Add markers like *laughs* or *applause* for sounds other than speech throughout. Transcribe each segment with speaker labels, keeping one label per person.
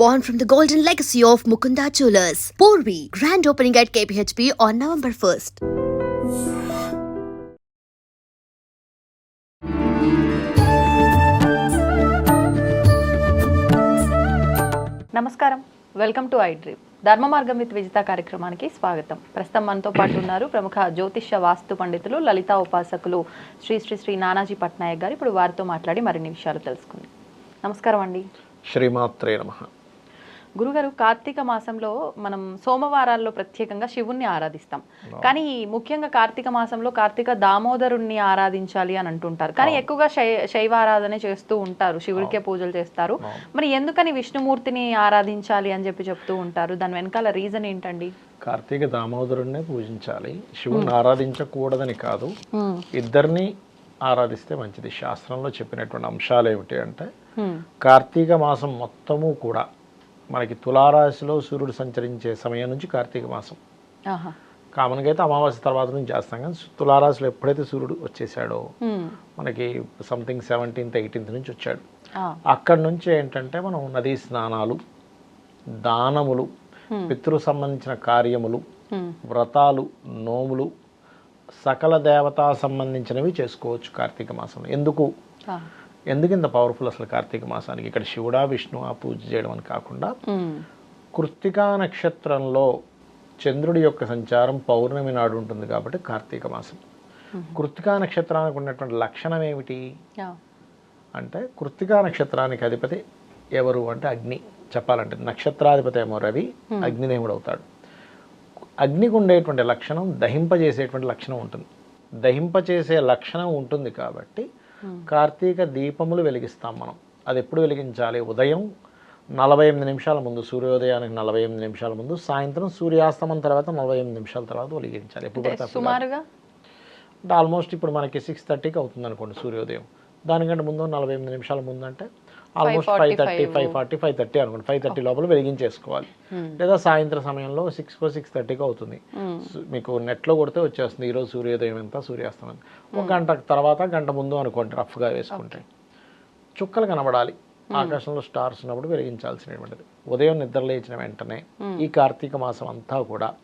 Speaker 1: born from the golden legacy of Mukunda Jewelers. Porvi, grand opening at KPHP on November 1st.
Speaker 2: నమస్కారం. Welcome to I dream Dharma Margam with Vijitha కార్యక్రమానికి స్వాగతం. ప్రస్తుతం మనతో పాటు ఉన్నారు ప్రముఖ జ్యోతిష్య వాస్తు పండితులు లలితా ఉపాసకులు శ్రీ శ్రీ శ్రీ నానాజీ పట్నాయక్ గారు. ఇప్పుడు వారితో మాట్లాడి మరిన్ని విషయాలు తెలుసుకుందాం. నమస్కారం అండి.
Speaker 3: శ్రీమాత్రే నమ.
Speaker 2: గురుగారు కార్తీక మాసంలో మనం సోమవారాల్లో ప్రత్యేకంగా శివుణ్ణి ఆరాధిస్తాం. కానీ ముఖ్యంగా కార్తీక మాసంలో కార్తీక దామోదరుణ్ణి ఆరాధించాలి అని అంటుంటారు. కానీ ఎక్కువగా శై శైవ ఆరాధనే చేస్తూ ఉంటారు శివుడికే పూజలు చేస్తారు. మరి ఎందుకని విష్ణుమూర్తిని ఆరాధించాలి అని చెప్పి చెప్తూ ఉంటారు? దాని వెనకాల రీజన్ ఏంటండి?
Speaker 3: కార్తీక దామోదరుణ్ణే పూజించాలి. శివుణ్ణి ఆరాధించకూడదని కాదు. ఇద్దరిని ఆరాధిస్తే మంచిది. శాస్త్రంలో చెప్పినటువంటి అంశాలు ఏమిటి అంటే. కార్తీక మాసం మొత్తము కూడా మనకి తులారాశిలో సూర్యుడు సంచరించే సమయం నుంచి కార్తీక మాసం కామన్గా అయితే అమావాస్య తర్వాత నుంచి చేస్తాం కానీ తులారాశిలో ఎప్పుడైతే సూర్యుడు వచ్చేసాడో. మనకి సంథింగ్ సెవెంటీన్త్ ఎయిటీన్త్ నుంచి వచ్చాడు. అక్కడి నుంచి ఏంటంటే మనం నదీ స్నానాలు దానములు పితృ సంబంధించిన కార్యములు. వ్రతాలు నోములు సకల దేవతా సంబంధించినవి చేసుకోవచ్చు కార్తీక మాసంలో ఎందుకు. ఎందుకు ఇంత పవర్ఫుల్ అసలు కార్తీక మాసానికి? ఇక్కడ శివుడా విష్ణు ఆ పూజ చేయడం అని కాకుండా. కృత్తికా నక్షత్రంలో చంద్రుడి యొక్క సంచారం పౌర్ణమి నాడు ఉంటుంది కాబట్టి కార్తీక మాసం. కృత్తికా నక్షత్రానికి ఉన్నటువంటి లక్షణం ఏమిటి. అంటే కృత్తికా నక్షత్రానికి అధిపతి ఎవరు అంటే అగ్ని. చెప్పాలంటే నక్షత్రాధిపతి ఏమో రవి అగ్నిదేవుడు అవుతాడు. అగ్నికి ఉండేటువంటి లక్షణం దహింపజేసేటువంటి లక్షణం ఉంటుంది. దహింపచేసే లక్షణం ఉంటుంది కాబట్టి కార్తీక దీపములు వెలిగిస్తాం మనం. అది ఎప్పుడు వెలిగించాలి? ఉదయం నలభై ఎనిమిది నిమిషాల ముందు సూర్యోదయానికి నలభై ఎనిమిది నిమిషాల ముందు సాయంత్రం సూర్యాస్తమం తర్వాత నలభై ఎనిమిది నిమిషాల తర్వాత వెలిగించాలి. ఎప్పుడు.
Speaker 2: సుమారుగా?
Speaker 3: అంటే ఆల్మోస్ట్ ఇప్పుడు మనకి సిక్స్ థర్టీకి అవుతుంది అనుకోండి సూర్యోదయం. దానికంటే ముందు నలభై ఎనిమిది నిమిషాల ముందు అంటే almost five thirty five forty five thirty అనుకోండి. ఫైవ్ థర్టీ లోపల వెలిగించేసుకోవాలి. లేదా సాయంత్రం సమయంలో సిక్స్ కో సిక్స్ థర్టీకి అవుతుంది. సు- మీకు నెట్లో కొడితే వచ్చేస్తుంది. ఈరోజు సూర్యోదయం ఎంత సూర్యాస్తమయం ఎంత. ఒక గంట తర్వాత గంట ముందు అనుకోండి రఫ్గా వేసుకుంటే. చుక్కలు కనబడాలి. ఆకాశంలో స్టార్స్ ఉన్నప్పుడు వెలిగించాల్సినటువంటిది. ఉదయం నిద్ర లేచిన వెంటనే ఈ కార్తీక మాసం అంతా కూడా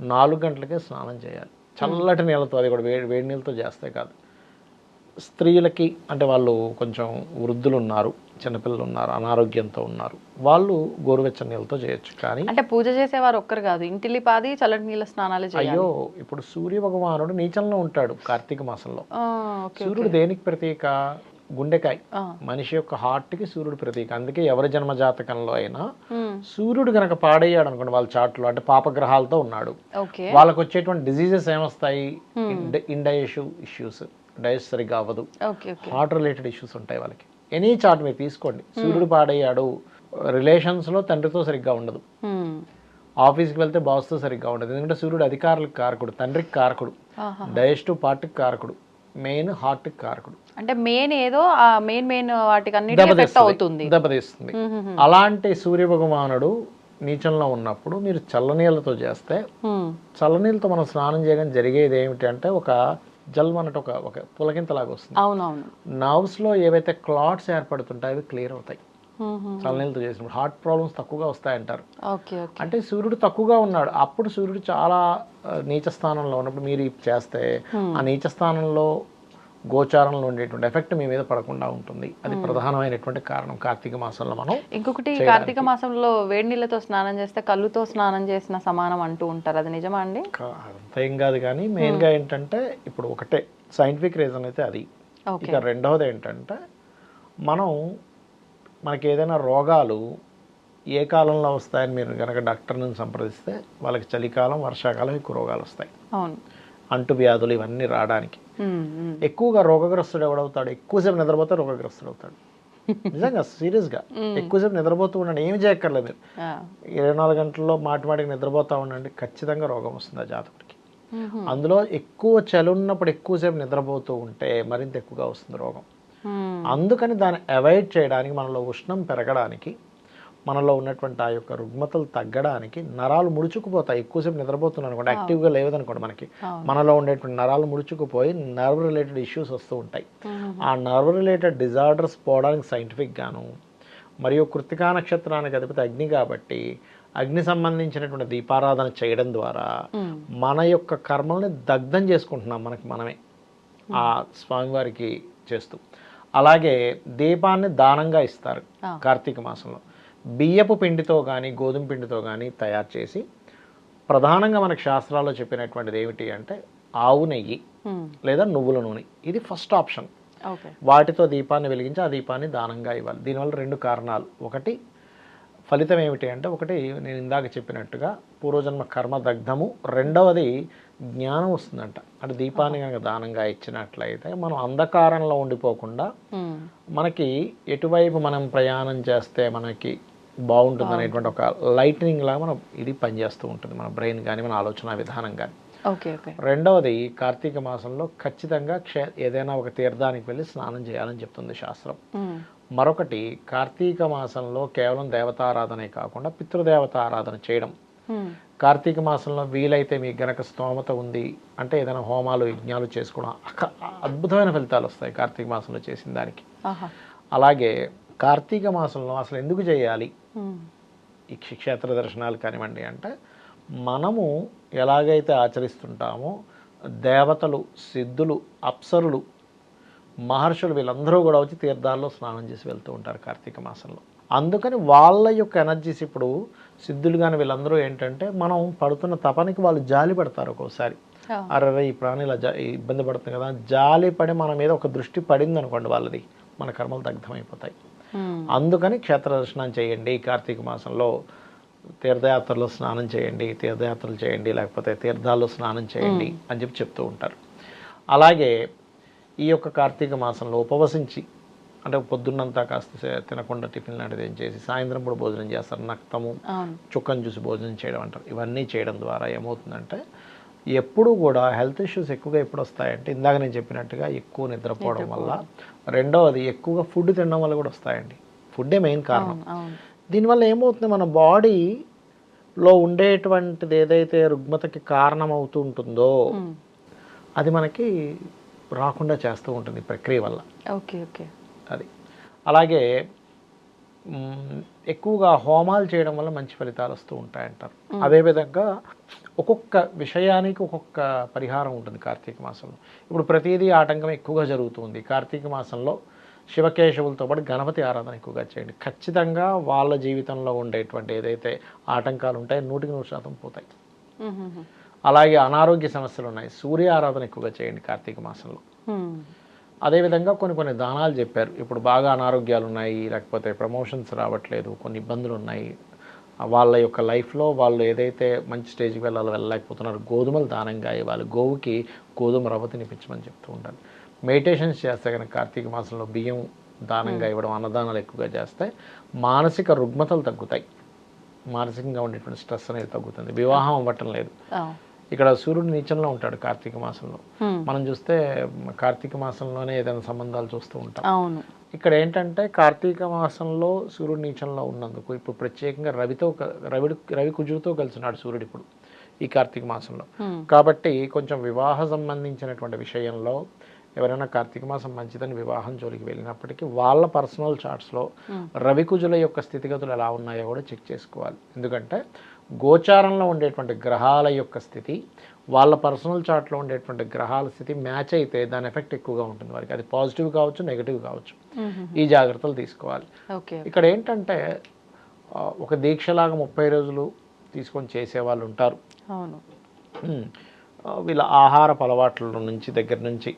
Speaker 3: నాలుగు గంటలకే స్నానం చేయాలి. చల్లటి నీళ్ళతో అది కూడా వేడి వేడి నీళ్ళతో చేస్తే కాదు. స్త్రీలకి అంటే వాళ్ళు కొంచెం వృద్ధులు ఉన్నారు చిన్నపిల్లలు ఉన్నారు అనారోగ్యంతో ఉన్నారు. వాళ్ళు గోరువెచ్చని నీళ్ళతో చేయొచ్చు కానీ
Speaker 2: అంటే పూజ చేసేవారు ఒక్కరు కాదు. ఇంటిల్లి పాది చల్లటి నీళ్ళ స్నానాలు
Speaker 3: అయ్యో ఇప్పుడు సూర్య భగవానుడు నీచంలో ఉంటాడు కార్తీక మాసంలో. సూర్యుడు దేనికి ప్రతీక? గుండెకాయ. మనిషి యొక్క హార్ట్కి సూర్యుడు ప్రతీక. అందుకే ఎవరి జన్మ జాతకంలో అయినా. సూర్యుడు కనుక పాడయ్యాడు అనుకోండి వాళ్ళ చాట్లో అంటే పాపగ్రహాలతో ఉన్నాడు. వాళ్ళకి వచ్చేటువంటి డిసీజెస్ ఏమొస్తాయి? ఇండైషు ఇష్యూస్. డైజెస్ట్ సరిగ్గా అవ్వదు. హార్ట్ రిలేటెడ్ ఇష్యూస్ ఉంటాయి వాళ్ళకి. ఎనీ చార్ట్ మీరు తీసుకోండి. సూర్యుడు పాడయ్యాడు. రిలేషన్స్లో తండ్రితో సరిగ్గా ఉండదు. ఆఫీస్కి వెళ్తే బాస్తో సరిగ్గా ఉండదు. ఎందుకంటే సూర్యుడు అధికారులకు కారకుడు తండ్రికి కారకుడు.
Speaker 2: ఆహా.
Speaker 3: డైజెస్టివ్ పార్ట్కి కారకుడు. మెయిన్ హార్ట్కి కారకుడు.
Speaker 2: అంటే మెయిన్ ఏదో ఆ మెయిన్ మెయిన్ వాటికి
Speaker 3: దెబ్బతీస్తుంది
Speaker 2: అవుతుంది.
Speaker 3: దెబ్బతీస్తుంది అలాంటి సూర్య భగవానుడు నీచంలో ఉన్నప్పుడు మీరు చల్లనీళ్ళతో చేస్తే. చల్లనీళ్ళతో మనం స్నానం చేయడం జరిగేది ఏమిటి అంటే ఒక జల్ అన్నట్టు ఒక ఒక పులకింతలాగా వస్తుంది.
Speaker 2: అవునవును.
Speaker 3: నర్వ్స్లో ఏవైతే క్లాట్స్ ఏర్పడుతుంటాయో అవి క్లియర్ అవుతాయి. చల్లనీళ్ళతో చేసినప్పుడు హార్ట్ ప్రాబ్లమ్స్ తక్కువగా వస్తాయంటారు. అంటే సూర్యుడు తక్కువగా ఉన్నాడు. అప్పుడు సూర్యుడు చాలా నీచ స్థానంలో ఉన్నప్పుడు మీరు చేస్తే ఆ నీచ స్థానంలో గోచారంలో ఉండేటువంటి ఎఫెక్ట్ మీ మీద పడకుండా ఉంటుంది. అది ప్రధానమైనటువంటి కారణం కార్తీక మాసంలో మనం
Speaker 2: ఇంకొకటి కార్తీక మాసంలో వేడి నీళ్ళతో స్నానం చేస్తే కళ్ళుతో స్నానం చేసిన సమానం అంటూ ఉంటారు. అది నిజమా అండి?
Speaker 3: అంత ఏం కాదు కానీ మెయిన్గా ఏంటంటే ఇప్పుడు ఒకటే సైంటిఫిక్ రీజన్ అయితే అది. ఇక రెండవది ఏంటంటే మనం మనకి ఏదైనా రోగాలు ఏ కాలంలో వస్తాయని మీరు కనుక డాక్టర్ని సంప్రదిస్తే వాళ్ళకి చలికాలం వర్షాకాలం ఎక్కువ రోగాలు వస్తాయి. అంటు వ్యాధులు ఇవన్నీ రావడానికి. ఎక్కువగా రోగగ్రస్తుడు ఎవడవుతాడు? ఎక్కువసేపు నిద్రపోతే రోగగ్రస్తుడు అవుతాడు. నిజంగా సీరియస్గా. ఎక్కువసేపు నిద్రపోతూ ఉండండి ఏమి చేయక్కర్లేదు. మీరు. ఇరవై నాలుగు గంటల్లో మాటి మాటికి నిద్రపోతూ ఉండండి ఖచ్చితంగా రోగం వస్తుంది ఆ జాతకుడికి. అందులో ఎక్కువ చలి ఉన్నప్పుడు ఎక్కువసేపు నిద్రపోతూ ఉంటే మరింత ఎక్కువగా వస్తుంది రోగం. అందుకని దాన్ని అవాయిడ్ చేయడానికి మనలో ఉష్ణం పెరగడానికి మనలో ఉన్నటువంటి ఆ యొక్క రుగ్మతలు తగ్గడానికి నరాలు ముడుచుకుపోతాయి. ఎక్కువసేపు నిద్రపోతున్నాను అనుకోండి యాక్టివ్గా లేవదనుకోండి మనకి. మనలో ఉండేటువంటి నరాలు ముడుచుకుపోయి నర్వ్ రిలేటెడ్ ఇష్యూస్ వస్తూ ఉంటాయి. ఆ నర్వ్ రిలేటెడ్ డిజార్డర్స్ పోవడానికి సైంటిఫిక్ గాను మరియు కృత్తికా నక్షత్రానికి అధిపతి అగ్ని కాబట్టి అగ్ని సంబంధించినటువంటి దీపారాధన చేయడం ద్వారా. మన యొక్క కర్మల్ని దగ్ధం చేసుకుంటున్నాం మనకి మనమే. ఆ స్వామివారికి చేస్తూ. అలాగే దీపాన్ని దానంగా ఇస్తారు. కార్తీక మాసంలో. బియ్యపు పిండితో కానీ గోధుమ పిండితో కానీ తయారు చేసి ప్రధానంగా మనకు శాస్త్రాల్లో చెప్పినటువంటిది ఏమిటి అంటే ఆవు నెయ్యి. లేదా నువ్వుల నూనె. ఇది ఫస్ట్ ఆప్షన్. వాటితో దీపాన్ని వెలిగించి ఆ దీపాన్ని దానంగా ఇవ్వాలి. దీనివల్ల రెండు కారణాలు. ఒకటి ఫలితం ఏమిటి అంటే ఒకటి నేను ఇందాక చెప్పినట్టుగా పూర్వజన్మ కర్మ దగ్ధము. రెండవది జ్ఞానం వస్తుందంట. అంటే దీపాన్ని కనుక దానంగా ఇచ్చినట్లయితే మనం అంధకారంలో ఉండిపోకుండా. మనకి ఎటువైపు మనం ప్రయాణం చేస్తే మనకి బాగుంటుంది అనేటువంటి ఒక లైట్నింగ్ లాగా మనం ఇది పనిచేస్తూ ఉంటుంది. మన బ్రెయిన్ కానీ మన ఆలోచన విధానం కానీ రెండవది కార్తీక మాసంలో ఖచ్చితంగా క్షే ఏదైనా ఒక తీర్థానికి వెళ్ళి స్నానం చేయాలని చెప్తుంది శాస్త్రం. మరొకటి కార్తీక మాసంలో కేవలం దేవతారాధనే కాకుండా పితృదేవత ఆరాధన చేయడం. కార్తీక మాసంలో వీలైతే మీకు గనక స్తోమత ఉంది అంటే ఏదైనా హోమాలు యజ్ఞాలు చేసుకోవడం అద్భుతమైన ఫలితాలు వస్తాయి కార్తీక మాసంలో చేసిన దానికి. అలాగే కార్తీక మాసంలో అసలు ఎందుకు చేయాలి. ఈ క్ష- క్షేత్ర దర్శనాలు కానివ్వండి అంటే మనము ఎలాగైతే ఆచరిస్తుంటామో దేవతలు సిద్ధులు అప్సరులు మహర్షులు వీళ్ళందరూ కూడా వచ్చి తీర్థాల్లో స్నానం చేసి వెళ్తూ ఉంటారు కార్తీక మాసంలో అందుకని వాళ్ళ యొక్క ఎనర్జీస్ ఇప్పుడు సిద్ధులు కానీ వీళ్ళందరూ ఏంటంటే మనం పడుతున్న తపనికి వాళ్ళు జాలి పడతారు ఒక్కోసారి. అరే ఈ ప్రాణి ఇలా జా ఇబ్బంది పడుతుంది కదా జాలి పడి మన మీద ఒక దృష్టి పడింది అనుకోండి వాళ్ళది మన కర్మలు దగ్ధమైపోతాయి. అందుకని క్షేత్ర దర్శనం చేయండి. కార్తీక మాసంలో తీర్థయాత్రలో స్నానం చేయండి తీర్థయాత్రలు చేయండి లేకపోతే తీర్థాల్లో స్నానం చేయండి అని చెప్పి చెప్తూ ఉంటారు. అలాగే ఈ యొక్క కార్తీక మాసంలో ఉపవసించి అంటే పొద్దున్నంతా కాస్త తినకుండా టిఫిన్ లాంటిది ఏం చేసి సాయంత్రం కూడా భోజనం చేస్తారు. నక్తము చుక్కను చూసి భోజనం చేయడం అంటారు. ఇవన్నీ చేయడం ద్వారా ఏమవుతుందంటే ఎప్పుడు కూడా హెల్త్ ఇష్యూస్ ఎక్కువగా ఎప్పుడు వస్తాయంటే ఇందాక నేను చెప్పినట్టుగా ఎక్కువ నిద్రపోవడం వల్ల. రెండవది ఎక్కువగా ఫుడ్ తినడం వల్ల కూడా వస్తాయండి. ఫుడ్డే మెయిన్ కారణం. దీనివల్ల ఏమవుతుంది? మన బాడీలో ఉండేటువంటిది ఏదైతే రుగ్మతకి కారణం అవుతూ ఉంటుందో. అది మనకి రాకుండా చేస్తూ ఉంటుంది ప్రక్రియ వల్ల.
Speaker 2: Okay okay.
Speaker 3: అది. అలాగే ఎక్కువగా హోమాలు చేయడం వల్ల మంచి ఫలితాలు వస్తూ ఉంటాయంటారు. అదేవిధంగా ఒక్కొక్క విషయానికి ఒక్కొక్క పరిహారం ఉంటుంది కార్తీక మాసంలో. ఇప్పుడు ప్రతిదీ ఆటంకం ఎక్కువగా జరుగుతుంది. కార్తీక మాసంలో శివకేశవులతో పాటు గణపతి ఆరాధన ఎక్కువగా చేయండి. ఖచ్చితంగా వాళ్ళ జీవితంలో ఉండేటువంటి ఏదైతే ఆటంకాలు ఉంటాయో నూటికి నూరు శాతం పోతాయి. అలాగే అనారోగ్య సమస్యలు ఉన్నాయి. సూర్య ఆరాధన ఎక్కువగా చేయండి కార్తీక మాసంలో. అదేవిధంగా కొన్ని కొన్ని దానాలు చెప్పారు. ఇప్పుడు బాగా అనారోగ్యాలు ఉన్నాయి లేకపోతే ప్రమోషన్స్ రావట్లేదు కొన్ని ఇబ్బందులు ఉన్నాయి. వాళ్ళ యొక్క లైఫ్లో వాళ్ళు ఏదైతే మంచి స్టేజ్కి వెళ్ళాలో వెళ్ళలేకపోతున్నారు గోధుమలు దానంగా ఇవ్వాలి. గోవుకి గోధుమ రవ్వ తినిపించమని చెప్తూ ఉంటారు. మెడిటేషన్స్ చేస్తే కనుక కార్తీక మాసంలో బియ్యం దానంగా ఇవ్వడం అన్నదానాలు ఎక్కువగా చేస్తే మానసిక రుగ్మతలు తగ్గుతాయి. మానసికంగా ఉండేటువంటి స్ట్రెస్ అనేది తగ్గుతుంది. వివాహం అవ్వటం లేదు. ఇక్కడ సూర్యుడు నీచంలో ఉంటాడు కార్తీక మాసంలో. మనం చూస్తే కార్తీక మాసంలోనే ఏదైనా సంబంధాలు చూస్తూ ఉంటాం. ఇక్కడ ఏంటంటే కార్తీక మాసంలో సూర్యుడు నీచంలో ఉన్నందుకు ఇప్పుడు ప్రత్యేకంగా రవితో క- రవిడు రవి కుజుడితో కలిసినాడు సూర్యుడు ఇప్పుడు ఈ కార్తీక మాసంలో. కాబట్టి కొంచెం వివాహ సంబంధించినటువంటి విషయంలో ఎవరైనా కార్తీక మాసం మంచిదని వివాహం జోలికి వెళ్ళినప్పటికీ వాళ్ళ పర్సనల్ చార్ట్స్లో రవి కుజుల యొక్క స్థితిగతులు ఎలా ఉన్నాయో కూడా చెక్ చేసుకోవాలి. ఎందుకంటే గోచారంలో ఉండేటువంటి గ్రహాల యొక్క స్థితి వాళ్ళ పర్సనల్ చార్ట్లో ఉండేటువంటి గ్రహాల స్థితి మ్యాచ్ అయితే దాని ఎఫెక్ట్ ఎక్కువగా ఉంటుంది వారికి. అది పాజిటివ్ కావచ్చు నెగిటివ్ కావచ్చు. ఈ జాగ్రత్తలు తీసుకోవాలి.
Speaker 2: ఓకే
Speaker 3: ఇక్కడ ఏంటంటే ఒక దీక్షలాగా ముప్పై రోజులు తీసుకొని చేసేవాళ్ళు ఉంటారు.
Speaker 2: అవును.
Speaker 3: ఉమ్. ఆ, వీళ్ళ ఆహారపు అలవాట్ల నుంచి దగ్గర నుంచి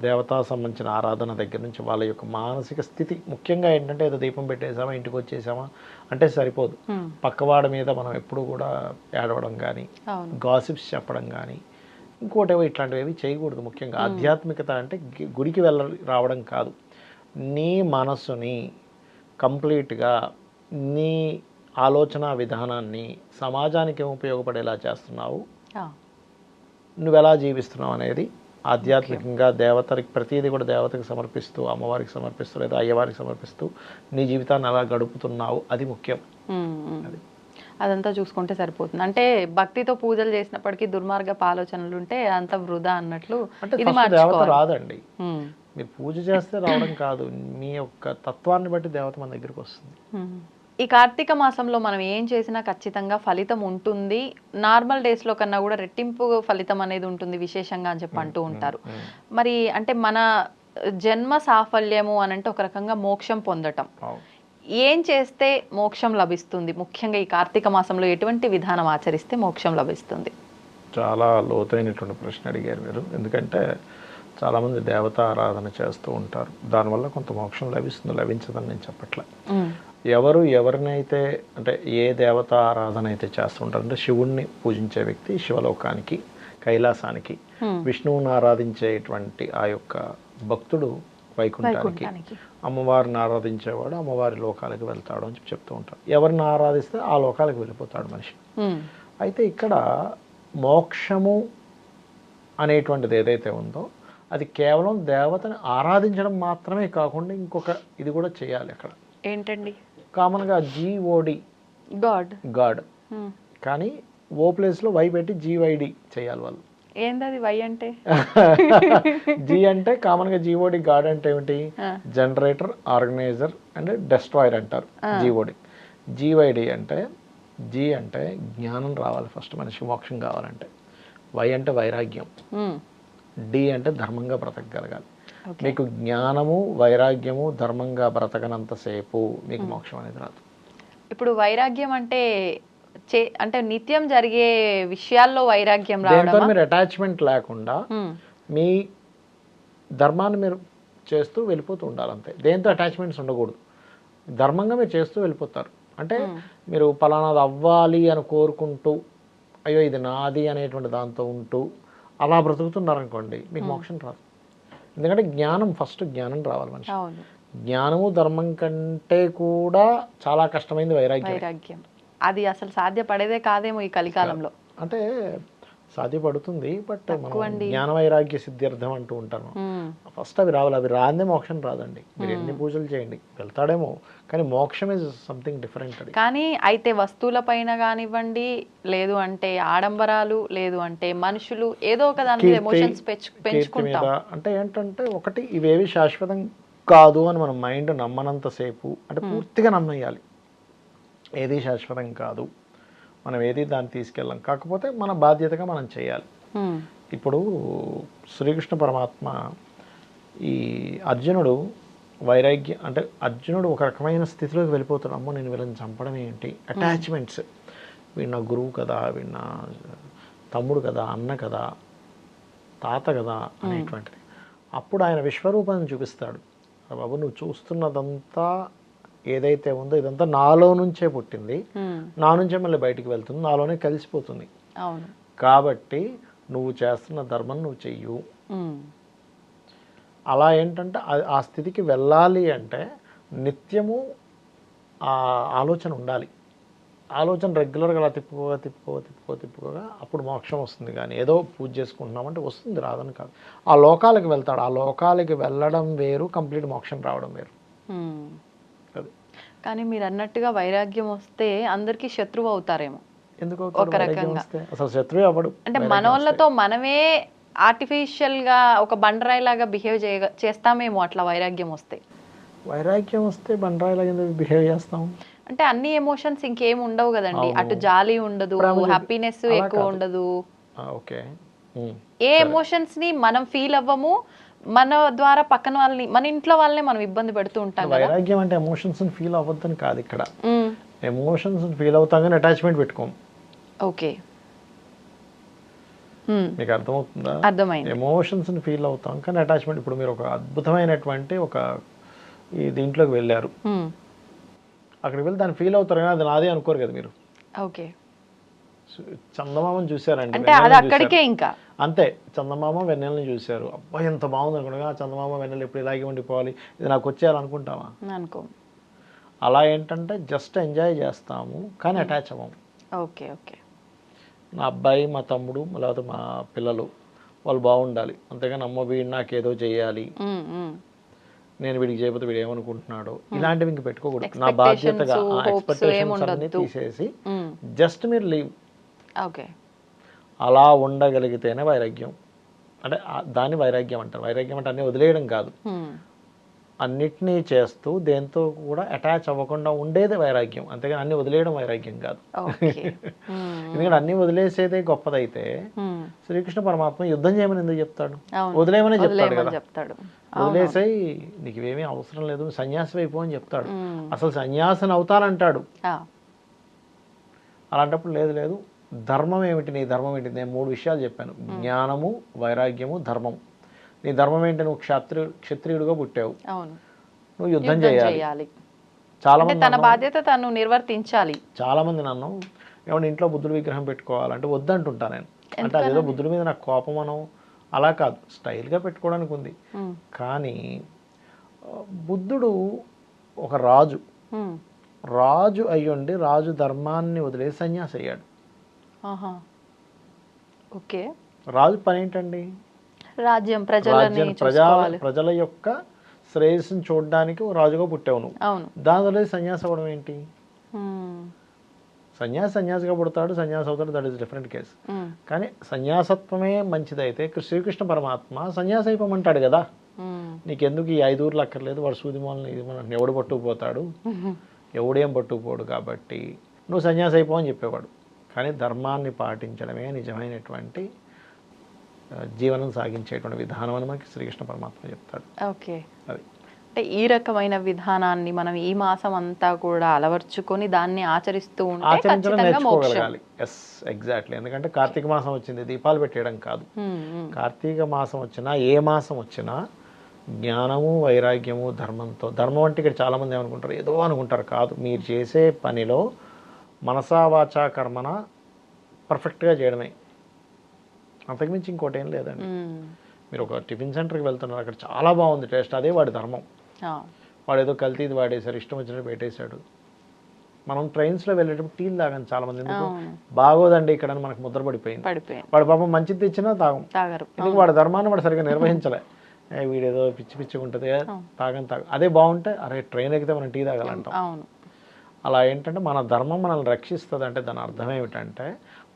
Speaker 3: దేవతా సంబంధించిన ఆరాధన దగ్గర నుంచి వాళ్ళ యొక్క మానసిక స్థితి. ముఖ్యంగా ఏంటంటే ఏదో దీపం పెట్టేసామా ఇంటికి వచ్చేసామా అంటే సరిపోదు. పక్కవాడి మీద మనం ఎప్పుడూ కూడా ఏడవడం కానీ గాసిప్స్ చెప్పడం కానీ ఇంకోటేవో ఇట్లాంటివి ఏవి చేయకూడదు. ముఖ్యంగా ఆధ్యాత్మికత అంటే గుడికి వెళ్ళ రావడం కాదు. నీ మనస్సుని కంప్లీట్గా నీ ఆలోచన విధానాన్ని సమాజానికి ఏం ఉపయోగపడేలా చేస్తున్నావు?
Speaker 2: ఆ.
Speaker 3: నువ్వు ఎలా జీవిస్తున్నావు అనేది ఆధ్యాత్మికంగా దేవతకి ప్రతిదీ కూడా దేవతకి సమర్పిస్తూ అమ్మవారికి సమర్పిస్తూ లేదా అయ్యవారికి సమర్పిస్తూ నీ జీవితాన్ని ఎలా గడుపుతున్నావు అది ముఖ్యం.
Speaker 2: మ్మ్. అదంతా చూసుకుంటే సరిపోతుంది అంటే భక్తితో పూజలు చేసినప్పటికీ దుర్మార్గపు ఆలోచనలు ఉంటే అంత వృధా అన్నట్లు ఇది
Speaker 3: దేవత రాదండి. మీరు పూజ చేస్తే రావడం కాదు మీ యొక్క తత్వాన్ని బట్టి దేవత మన దగ్గరికి వస్తుంది.
Speaker 2: ఈ కార్తీక మాసంలో మనం ఏం చేసినా ఖచ్చితంగా ఫలితం ఉంటుంది. నార్మల్ డేస్లో కన్నా కూడా రెట్టింపు ఫలితం అనేది ఉంటుంది విశేషంగా అని చెప్పి అంటూ ఉంటారు. మరి అంటే మన జన్మ సాఫల్యము అని అంటే ఒక రకంగా మోక్షం పొందటం. ఏం చేస్తే మోక్షం లభిస్తుంది? ముఖ్యంగా ఈ కార్తీక మాసంలో ఎటువంటి విధానం ఆచరిస్తే మోక్షం లభిస్తుంది?
Speaker 3: చాలా లోతైనటువంటి ప్రశ్న అడిగారు మీరు. ఎందుకంటే చాలామంది దేవత ఆరాధన చేస్తూ ఉంటారు. దానివల్ల కొంత మోక్షం లభిస్తుంది లభించదని నేను చెప్పట్లే. ఎవరు ఎవరినైతే అంటే ఏ దేవత ఆరాధన అయితే చేస్తుంటారు అంటే శివుణ్ణి పూజించే వ్యక్తి శివలోకానికి కైలాసానికి విష్ణువుని ఆరాధించేటువంటి ఆ యొక్క భక్తుడు వైకుంఠానికి. అమ్మవారిని ఆరాధించేవాడు అమ్మవారి లోకాలకు వెళ్తాడు అని చెప్పి చెప్తూ ఉంటారు ఎవరిని ఆరాధిస్తే ఆ లోకాలకు వెళ్ళిపోతాడు మనిషి. అయితే ఇక్కడ మోక్షము అనేటువంటిది ఏదైతే ఉందో అది కేవలం దేవతని ఆరాధించడం మాత్రమే కాకుండా ఇంకొక ఇది కూడా చేయాలి అక్కడ.
Speaker 2: ఏంటండి?
Speaker 3: కామన్గా జీఓడి
Speaker 2: గాడ్.
Speaker 3: గాడ్. కానీ ఓ ప్లేస్లో వై పెట్టి జీవైడి చేయాలి వాళ్ళు.
Speaker 2: ఏందది వై అంటే? *laughs*
Speaker 3: జీ అంటే కామన్గా జీఓడి గాడ్ అంటే ఏమిటి. జనరేటర్ ఆర్గనైజర్ అండ్ డెస్ట్రాయర్ అంటారు జీఓడి జీవైడి అంటే జీ అంటే జ్ఞానం రావాలి ఫస్ట్ మనిషికి మోక్షం కావాలంటే. వై అంటే వైరాగ్యం. డి అంటే ధర్మంగా బ్రతకగలగాలి. మీకు జ్ఞానము వైరాగ్యము ధర్మంగా బ్రతకనంతసేపు మీకు మోక్షం అనేది రాదు.
Speaker 2: ఇప్పుడు వైరాగ్యం అంటే చే అంటే నిత్యం జరిగే విషయాల్లో వైరాగ్యం
Speaker 3: దేంతో
Speaker 2: రావడమా?
Speaker 3: మీరు అటాచ్మెంట్ లేకుండా. మీ ధర్మాన్ని మీరు చేస్తూ వెళ్ళిపోతూ ఉండాలి అంతే. దేంతో అటాచ్మెంట్స్ ఉండకూడదు. ధర్మంగా మీరు చేస్తూ వెళ్ళిపోతారు. అంటే మీరు పలానాది అవ్వాలి అని కోరుకుంటూ అయ్యో ఇది నాది అనేటువంటి దాంతో ఉంటూ అలా బ్రతుకుతున్నారనుకోండి మీకు మోక్షం రాదు. ఎందుకంటే జ్ఞానం ఫస్ట్ జ్ఞానం రావాలి మనిషి జ్ఞానము ధర్మం కంటే కూడా చాలా కష్టమైంది వైరాగ్యం.
Speaker 2: వైరాగ్యం. అది అసలు సాధ్యపడేదే కాదేమో ఈ కలికాలంలో.
Speaker 3: అంటే సాధ్యపడుతుంది బట్ మనం జ్ఞాన వైరాగ్య సిద్ధ్యర్థం అంటూ ఉంటాను. ఫస్ట్ అవి రావాలి అవి రాందే మోక్షం రాదండి. మీరు ఎన్ని పూజలు చేయండి వెళ్తాడేమో కానీ మోక్షం ఇస్ సంథింగ్ డిఫరెంట్ అది.
Speaker 2: కానీ అయితే వస్తువుల పైన కానివ్వండి లేదు అంటే ఆడంబరాలు లేదు అంటే మనుషులు ఏదో ఒక దాని మీద ఎమోషన్స్ పెంచుకుంటాం.
Speaker 3: అంటే ఏంటంటే ఒకటి ఇవేవి శాశ్వతం కాదు అని మన మైండ్ నమ్మనంతసేపు అంటే పూర్తిగా నమ్మేయాలి. ఏది శాశ్వతం కాదు. మనం ఏది దాన్ని తీసుకెళ్ళాం. కాకపోతే మన బాధ్యతగా మనం చేయాలి. ఇప్పుడు శ్రీకృష్ణ పరమాత్మ ఈ అర్జునుడు వైరాగ్య అంటే అర్జునుడు ఒక రకమైన స్థితిలోకి వెళ్ళిపోతాడు. అమ్మో నేను వీళ్ళని చంపడం ఏంటి? అటాచ్మెంట్స్ వీడు నా గురువు కదా వీడు నా తమ్ముడు కదా అన్న కదా తాత కదా అనేటువంటిది. అప్పుడు ఆయన విశ్వరూపాన్ని చూపిస్తాడు. "రా బాబు నువ్వు చూస్తున్నదంతా ఏదైతే ఉందో ఇదంతా నాలో నుంచే పుట్టింది. నా నుంచే మళ్ళీ బయటికి వెళ్తుంది. నాలోనే కలిసిపోతుంది. కాబట్టి నువ్వు చేస్తున్న ధర్మం నువ్వు చెయ్యు. అలా ఏంటంటే ఆ- స్థితికి వెళ్ళాలి అంటే నిత్యము ఆ ఆలోచన ఉండాలి. ఆలోచన రెగ్యులర్గా అలా తిప్పుకోగా తిప్పుకోగా తిప్పుకో తిప్పుకోగా అప్పుడు మోక్షం వస్తుంది కానీ ఏదో పూజ చేసుకుంటున్నామంటే వస్తుంది రాదని కాదు. ఆ లోకాలకి వెళ్తాడు. ఆ లోకాలకి వెళ్ళడం వేరు కంప్లీట్ మోక్షం రావడం వేరు.
Speaker 2: కానీ మీరు అన్నట్టుగా వైరాగ్యం వస్తే అందరికీ శత్రువు అవుతారేమో.
Speaker 3: ఎందుకు
Speaker 2: ఒక రకంగా.
Speaker 3: అసలు శత్రువు అవ్వడు.
Speaker 2: అంటే మనోళ్ళతో మనమే ఆర్టిఫిషియల్గా ఒక బండరాయి లాగా బిహేవ్ చేయ చేస్తామేమో అట్లా వైరాగ్యం వస్తే.
Speaker 3: వైరాగ్యం వస్తే బండరాయిలా ఎందుకు బిహేవ్ చేస్తాం?
Speaker 2: అంటే అన్ని ఎమోషన్స్ ఇంకేం ఉండవు కదండి. అటు జాలి ఉండదు హ్యాపీనెస్ ఎక్కువ ఉండదు.
Speaker 3: ఓకే.
Speaker 2: ఏ ఎమోషన్స్ని మనం ఫీల్ అవ్వము మన ద్వారా పక్కన వాళ్ళని మన ఇంట్లో వాళ్ళని మనం ఇబ్బంది పెడుతూ ఉంటాం
Speaker 3: వైరాగ్యం అంటే ఎమోషన్స్ ఫీల్ అవ్వద్దని కాదు ఇక్కడ. ఎమోషన్స్ ఫీల్ అవుతాం కానీ అటాచ్మెంట్ పెట్టుకోం.
Speaker 2: ఓకే.
Speaker 3: మీకు అర్థమవుతుందా?
Speaker 2: అర్థమైంది.
Speaker 3: ఎమోషన్స్ ఫీల్ అవుతాం కానీ అటాచ్మెంట్ ఇప్పుడు మీరు ఒక అద్భుతమైనటువంటి ఒక ఈ దీంట్లోకి వెళ్ళారు. అక్కడికి వెళ్ళి దాన్ని ఫీల్ అవుతారు కానీ అది నాదే అనుకోరు కదా మీరు.
Speaker 2: ఓకే.
Speaker 3: చందమామని చూసారండి
Speaker 2: అంటే అది అక్కడికే. ఇంకా?
Speaker 3: అంతే చందమామ వెన్నెలని చూశారు. అబ్బాయి ఎంత బాగుంది అనుకున్నా చందమామ వెన్నెలు ఎప్పుడు ఇలాగే ఉండిపోవాలి? ఇది నాకు వచ్చేయాలనుకుంటామా
Speaker 2: అనుకో.
Speaker 3: అలా ఏంటంటే జస్ట్ ఎంజాయ్ చేస్తాము కానీ అటాచ్ అవ్వము.
Speaker 2: Okay okay.
Speaker 3: నా అబ్బాయి మా తమ్ముడు లేకపోతే మా పిల్లలు వాళ్ళు బాగుండాలి. అంతేగాని అమ్మ వీడు నాకేదో చేయాలి. నేను వీడికి చేయకపోతే వీడు ఏమనుకుంటున్నాడు? ఇలాంటివి ఇంక పెట్టుకోకూడదు. నా బాధ్యతగా ఎక్స్పెక్టేషన్స్ అన్ని. తీసేసి. జస్ట్ మీరు లీవ్.
Speaker 2: ఓకే.
Speaker 3: అలా ఉండగలిగితేనే వైరాగ్యం. అంటే దాన్ని వైరాగ్యం అంటారు. వైరాగ్యం అంటే అన్ని వదిలేయడం కాదు. అన్నిటినీ చేస్తూ దేంతో కూడా అటాచ్ అవ్వకుండా ఉండేదే వైరాగ్యం. అంతేగాని అన్ని వదిలేయడం వైరాగ్యం కాదు. *laughs* ఎందుకంటే అన్ని వదిలేసేదే గొప్పదైతే. శ్రీకృష్ణ పరమాత్మ యుద్ధం చేయమని ఎందుకు చెప్తాడు. వదిలేయమని చెప్తాడు కదా.
Speaker 2: చెప్తాడు.
Speaker 3: వదిలేసాయి నీకు ఇవేమీ అవసరం లేదు సన్యాసి అయిపో అని చెప్తాడు. అసలు సన్యాసిని అవుతానంటాడు. అలాంటప్పుడు లేదు లేదు ధర్మం ఏమిటి? నీ ధర్మం ఏంటి? నేను మూడు విషయాలు చెప్పాను. జ్ఞానము వైరాగ్యము ధర్మం. నీ ధర్మం ఏంటి? నువ్వు క్షత్రి క్షత్రియుడిగా పుట్టావు. నువ్వు యుద్ధం చేయాలి. చాలా మంది
Speaker 2: తన బాధ్యత తను నిర్వర్తించాలి.
Speaker 3: చాలా మంది నన్ను ఏమన్నా ఇంట్లో బుద్ధుడి విగ్రహం పెట్టుకోవాలంటే వద్దంటుంటా నేను. అంటే అదేదో బుద్ధుడి మీద నాకు కోపం అనో అలా కాదు. స్టైల్గా పెట్టుకోవడానికి ఉంది. కానీ బుద్ధుడు ఒక రాజు. రాజు అయ్యుండి రాజు ధర్మాన్ని వదిలేసి సన్యాసి అయ్యాడు.
Speaker 2: ఓకే.
Speaker 3: రాజు పని ఏంటండి
Speaker 2: రాజ్యం ప్రజలని
Speaker 3: రాజ్యం ప్రజల యొక్క శ్రేయస్సుని చూడడానికి ఓ రాజుగా పుట్టావు నువ్వు
Speaker 2: అవును.
Speaker 3: దాని వదిలేసి సన్యాసి అవ్వడం ఏంటి. సన్యాసి సన్యాసిగా పుడతాడు సన్యాసి అవుతాడు. That is different case. కానీ సన్యాసత్వమే మంచిదైతే శ్రీకృష్ణ పరమాత్మ సన్యాసి అయిపోమంటాడు కదా. నీకెందుకు ఈ ఐదు ఊర్లు అక్కర్లేదు? వాడు సూదిమోలని ఇది మన ఎవడు పట్టుకుపోతాడు? ఎవడేం పట్టుకుపోడు కాబట్టి? నువ్వు సన్యాసి అయిపో అని చెప్పేవాడు. కానీ ధర్మాన్ని పాటించడమే నిజమైనటువంటి జీవనం సాగించేటువంటి విధానం అని మనకి శ్రీకృష్ణ పరమాత్మ చెప్తాడు.
Speaker 2: ఓకే.
Speaker 3: అది.
Speaker 2: అంటే ఈ రకమైన విధానాన్ని మనం ఈ మాసం అంతా కూడా అలవర్చుకొని దాన్ని ఆచరిస్తూ
Speaker 3: ఆచరించడం ఎస్ ఎగ్జాక్ట్లీ ఎందుకంటే కార్తీక మాసం వచ్చింది దీపాలు పెట్టేయడం కాదు. కార్తీక మాసం వచ్చినా ఏ మాసం వచ్చినా జ్ఞానము వైరాగ్యము ధర్మంతో ధర్మం అంటే ఇక్కడ చాలామంది ఏమనుకుంటారు? ఏదో అనుకుంటారు కాదు. మీరు చేసే పనిలో మనసా వాచా కర్మన పర్ఫెక్ట్గా చేయడమే. అంతకుమించి ఇంకోటి ఏం లేదండి. మీరు ఒక టిఫిన్ సెంటర్కి వెళ్తున్నారు అక్కడ చాలా బాగుంది టేస్ట్. అదే వాడి ధర్మం. వాడు ఏదో కల్తీది వాడేశారు ఇష్టం వచ్చినట్టు పెట్టేశాడు. మనం ట్రైన్స్లో వెళ్ళేటప్పుడు టీలు తాగాను చాలా మంది ఎందుకు. బాగోదండి ఇక్కడ మనకు ముద్ర పడిపోయింది. వాడు పాపం మంచిది తెచ్చినా తాగం. ఎందుకు? వాడి ధర్మాన్ని వాడు సరిగ్గా నిర్వహించలే. వీడేదో పిచ్చి పిచ్చిగా ఉంటుంది తాగని తాగ. అదే బాగుంటే అరే ట్రైన్ ఎక్కితే మనం టీ తాగాలంటాం. అలా ఏంటంటే మన ధర్మం మనల్ని రక్షిస్తుంది అంటే దాని అర్థం ఏమిటంటే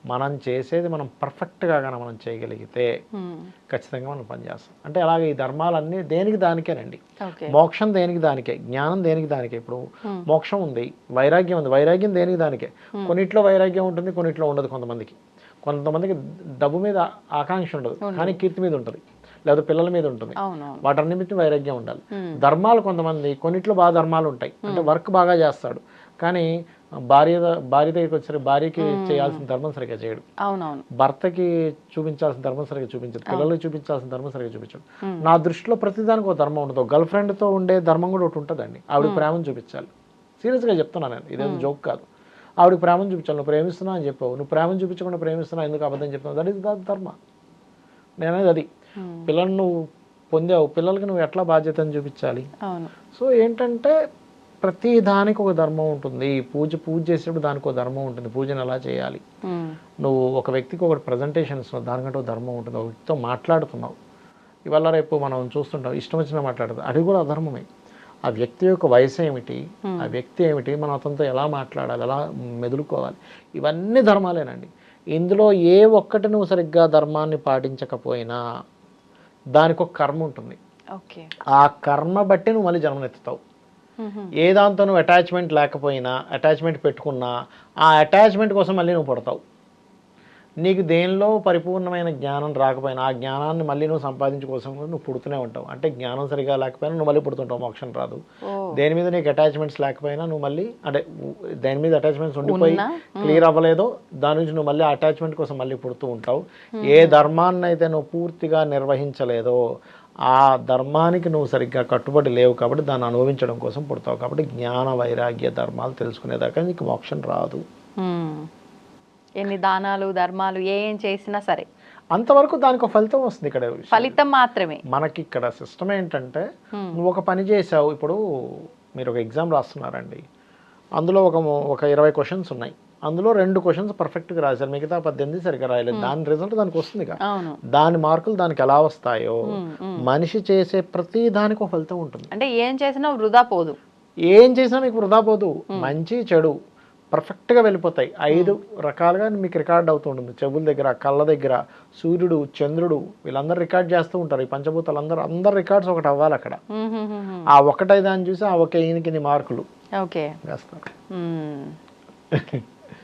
Speaker 3: మనం చేసేది మనం పర్ఫెక్ట్గా కానీ మనం చేయగలిగితే. ఖచ్చితంగా మనం పనిచేస్తాం అంటే అలాగే ఈ ధర్మాలన్నీ దేనికి దానికేనండి? మోక్షం దేనికి దానికే? జ్ఞానం దేనికి దానికే? ఇప్పుడు మోక్షం ఉంది వైరాగ్యం ఉంది. వైరాగ్యం దేనికి దానికే? కొన్నిట్లో వైరాగ్యం ఉంటుంది కొన్నిట్లో ఉండదు కొంతమందికి. కొంతమందికి డబ్బు మీద ఆకాంక్ష ఉండదు కానీ కీర్తి మీద ఉంటుంది లేదా పిల్లల మీద ఉంటుంది. వాటన్నిటి వైరాగ్యం ఉండాలి. ధర్మాలు కొంతమంది కొన్నిట్లో బాగా ధర్మాలు ఉంటాయి. అంటే వర్క్ బాగా చేస్తాడు. కానీ భార్య భార్య దగ్గరికి వచ్చారు. భార్యకి చేయాల్సిన ధర్మం సరిగ్గా చేయడు.
Speaker 2: అవునవును.
Speaker 3: భర్తకి చూపించాల్సిన ధర్మం సరిగ్గా చూపించదు పిల్లలకి చూపించాల్సిన ధర్మం సరిగ్గా చూపించడు. నా దృష్టిలో ప్రతిదానికి ఒక ధర్మం ఉండదు. గర్ల్ ఫ్రెండ్తో ఉండే ధర్మం కూడా ఒకటి ఉంటుందండి. ఆవిడ ప్రేమను చూపించాలి. సీరియస్గా చెప్తున్నాను నేను. ఇదేదో జోక్ కాదు. ఆవిడ ప్రేమను చూపించాలి. నువ్వు ప్రేమిస్తున్నా అని చెప్పావు. నువ్వు ప్రేమను చూపించకుండా ప్రేమిస్తున్నా ఎందుకు అబద్ధం చెప్తున్నావు? That is the dharma. నేనేది అది. పిల్లల్ని నువ్వు పొందావు. పిల్లలకి నువ్వు ఎట్లా బాధ్యతను చూపించాలి? సో ఏంటంటే ప్రతి దానికి ఒక ధర్మం ఉంటుంది. పూజ పూజ చేసేటప్పుడు దానికి ఒక ధర్మం ఉంటుంది. పూజను ఎలా చేయాలి. నువ్వు ఒక వ్యక్తికి ఒకటి ప్రజెంటేషన్ ఇస్తున్నావు దానికంటే ఒక ధర్మం ఉంటుంది. ఒక వ్యక్తితో మాట్లాడుతున్నావు. ఇవాళ రేపు మనం చూస్తుంటాం. ఇష్టం వచ్చిన మాట్లాడదు. అది కూడా అధర్మమే. ఆ వ్యక్తి యొక్క వయసు ఏమిటి? ఆ వ్యక్తి ఏమిటి? మనం అతనితో ఎలా మాట్లాడాలి? ఎలా మెదులుకోవాలి? ఇవన్నీ ధర్మాలేనండి. ఇందులో ఏ ఒక్కటి నువ్వు సరిగ్గా ధర్మాన్ని పాటించకపోయినా దానికి ఒక కర్మ ఉంటుంది.
Speaker 2: ఓకే.
Speaker 3: ఆ కర్మ బట్టి నువ్వు మళ్ళీ జన్మనెత్తుతావు. ఏ దాంతో నువ్వు అటాచ్మెంట్ లేకపోయినా అటాచ్మెంట్ పెట్టుకున్నా ఆ అటాచ్మెంట్ కోసం మళ్ళీ నువ్వు పడతావు. నీకు దేనిలో పరిపూర్ణమైన జ్ఞానం రాకపోయినా ఆ జ్ఞానాన్ని మళ్ళీ నువ్వు సంపాదించు కోసం కూడా నువ్వు పుడుతూనే ఉంటావు. అంటే జ్ఞానం సరిగా లేకపోయినా నువ్వు మళ్ళీ పుడుతుంటావు మోక్షం రాదు. దేని మీద నీకు అటాచ్మెంట్స్ లేకపోయినా నువ్వు మళ్ళీ అంటే దేని మీద అటాచ్మెంట్స్ ఉండిపోయి క్లియర్ అవ్వలేదో దాని నుంచి నువ్వు మళ్ళీ అటాచ్మెంట్ కోసం మళ్ళీ పుడుతూ ఉంటావు. ఏ ధర్మాన్ని అయితే నువ్వు పూర్తిగా నిర్వహించలేదో ఆ ధర్మానికి నువ్వు సరిగ్గా కట్టుబడి లేవు కాబట్టి దాన్ని అనుభవించడం కోసం పుడతావు కాబట్టి జ్ఞాన వైరాగ్య ధర్మాలు తెలుసుకునేదాకా నీకు మోక్షం రాదు.
Speaker 2: ఎన్ని దానాలు ధర్మాలు ఏ ఏం చేసినా సరే.
Speaker 3: అంతవరకు దానికి ఒక ఫలితం వస్తుంది ఇక్కడ
Speaker 2: ఫలితం మాత్రమే.
Speaker 3: మనకి ఇక్కడ సిస్టమ్ ఏంటంటే నువ్వు ఒక పని చేసావు ఇప్పుడు మీరు ఒక ఎగ్జామ్ రాస్తున్నారండి. అందులో ఒక ఒక ఇరవై క్వశ్చన్స్ ఉన్నాయి. అందులో రెండు క్వశ్చన్స్ పర్ఫెక్ట్గా రాశారు. మిగతా పద్దెనిమిది సరిగ్గా రాయలేదు. దాని రిజల్ట్ దానికి వస్తుంది కదా దాని మార్కులు దానికి ఎలా వస్తాయో మనిషి చేసే ప్రతి దానికి ఒక ఫలితం ఉంటుంది.
Speaker 2: అంటే ఏం చేసినా వృధా పోదు.
Speaker 3: ఏం చేసినా నీకు వృధా పోదు. మంచి చెడు పర్ఫెక్ట్గా వెళ్ళిపోతాయి. ఐదు రకాలుగా మీకు రికార్డ్ అవుతూ ఉంటుంది. చెవుల దగ్గర కళ్ళ దగ్గర సూర్యుడు చంద్రుడు వీళ్ళందరూ రికార్డ్ చేస్తూ ఉంటారు. ఈ పంచభూతాలు అందరూ అందరు రికార్డ్స్ ఒకటి అవ్వాలి అక్కడ. ఆ ఒకటై దాన్ని చూసి ఆ ఒక ఈయనకి మార్కులు.
Speaker 2: ఓకే.
Speaker 3: వేస్తారు *laughs*